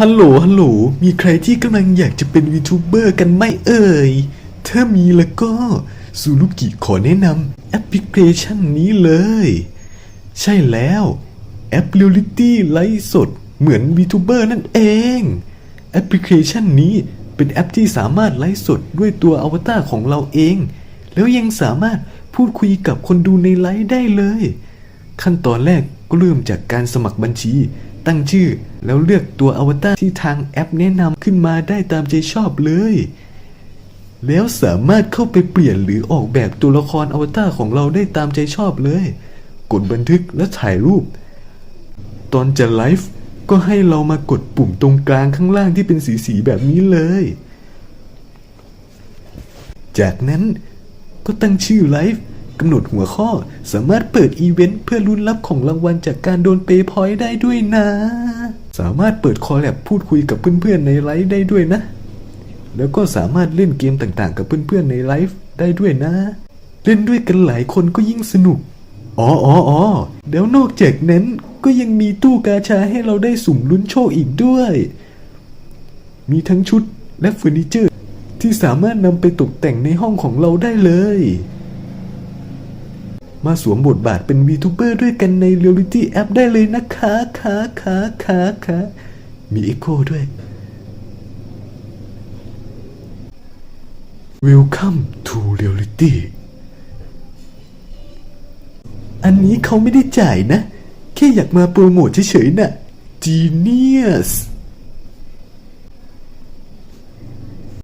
ฮัลโหล ฮัลโหล มีใครที่กำลังอยากจะเป็นวีทูบเบอร์กันไหมเอ่ย ถ้ามีแล้วก็ซูรุกิขอแนะนำแอปพลิเคชันนี้เลย ใช่แล้วแอป Reality ไลฟ์สด เหมือน VTuber นั่นเอง แอปพลิเคชันนี้เป็นแอปที่สามารถไลฟ์สดด้วยตัวอวตารของเราเอง แล้วยังสามารถพูดคุยกับคนดูในไลฟ์ได้เลย ขั้นตอนแรกก็เริ่มจากการสมัครบัญชี ตั้งชื่อ แล้วเลือกตัวอวตารที่ทางแอปแนะนำขึ้นมาได้ตามใจชอบเลย แล้วสามารถเข้าไปเปลี่ยนหรือออกแบบตัวละครอวตารของเราได้ตามใจชอบเลย กดบันทึกและถ่ายรูป ตอนจะไลฟ์ก็ให้เรามากดปุ่มตรงกลางข้างล่างที่เป็นสีๆแบบนี้เลย จากนั้นก็ตั้งชื่อไลฟ์ กำหนดหัวข้อสามารถเปิดอีเวนต์เพื่อลุ้นรับของรางวัลจากการโดนเปย์พอยต์ได้ด้วยนะ สามารถเปิดคอลแลบพูดคุยกับเพื่อนๆในไลฟ์ได้ด้วยนะ แล้วก็สามารถเล่นเกมต่างๆ กับเพื่อนๆในไลฟ์ได้ด้วยนะ เล่นด้วยกันหลายคนก็ยิ่งสนุก อ๋ออ๋ออ๋อแล้วนอกจากนั้นก็ยังมีตู้กาชาให้เราได้สุ่มลุ้นโชคอีกด้วย มีทั้งชุดและเฟอร์นิเจอร์ที่สามารถนำไปตกแต่งในห้องของเราได้เลย มาสวมบทบาทเป็น VTuber ด้วยกันใน Reality App ได้เลยนะคะคะคะคะคะมีเอ็กโคด้วย Welcome to Reality อันนี้เขาไม่ได้จ่ายนะ แค่อยากมาโปรโมทเฉยๆน่ะ Genius